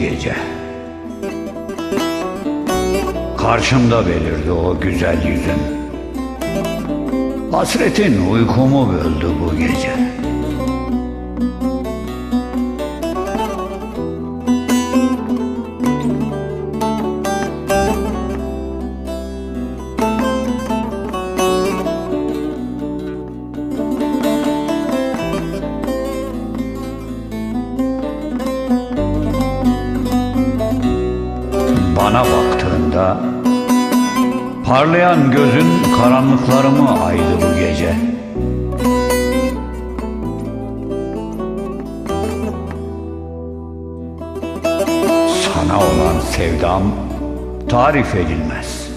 gece. Karşımda belirdi o güzel yüzün. Hasretin uykumu böldü bu gece. Bana baktığında parlayan gözün karanlıklarımı aydı bu gece. Sana olan sevdam tarif edilmez.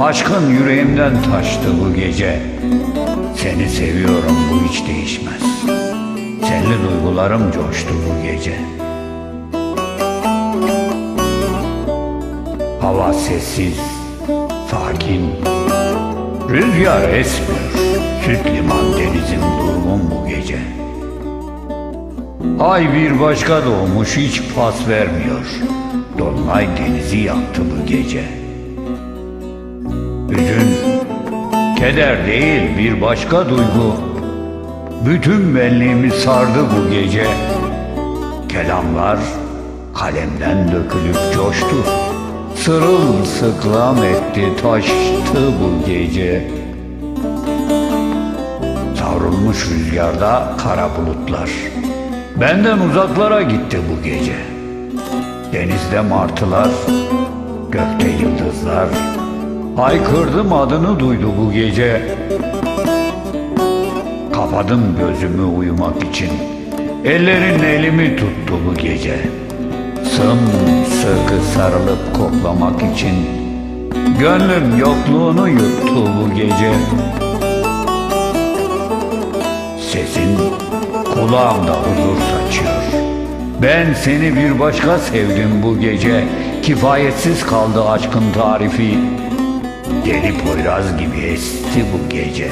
Aşkın yüreğimden taştı bu gece. Seni seviyorum bu hiç değişmez. Senli duygularım coştu bu gece. Hava sessiz, sakin. Rüzgar esmiyor. Süt liman denizim durgun bu gece. Ay bir başka doğmuş hiç pas vermiyor. Dolunay denizi yaktı bu gece. Hüzün, keder değil bir başka duygu. Bütün benliğimi sardı bu gece. Kelamlar kalemden dökülüp coştu. Sırılsıklam etti taştı bu gece. Savrulmuş rüzgarda kara bulutlar. Benden uzaklara gitti bu gece. Denizde martılar, gökte yıldızlar. Haykırdım adını duydu bu gece. Kapadım gözümü uyumak için. Ellerin elimi tuttu bu gece. Sımsıkı sarılıp koklamak için. Gönlüm yokluğunu yuttu bu gece. Sesin kulağımda huzur saçıyor. Ben seni bir başka sevdim bu gece. Kifayetsiz kaldı aşkın tarifi. Deli Poyraz gibi esti bu gece.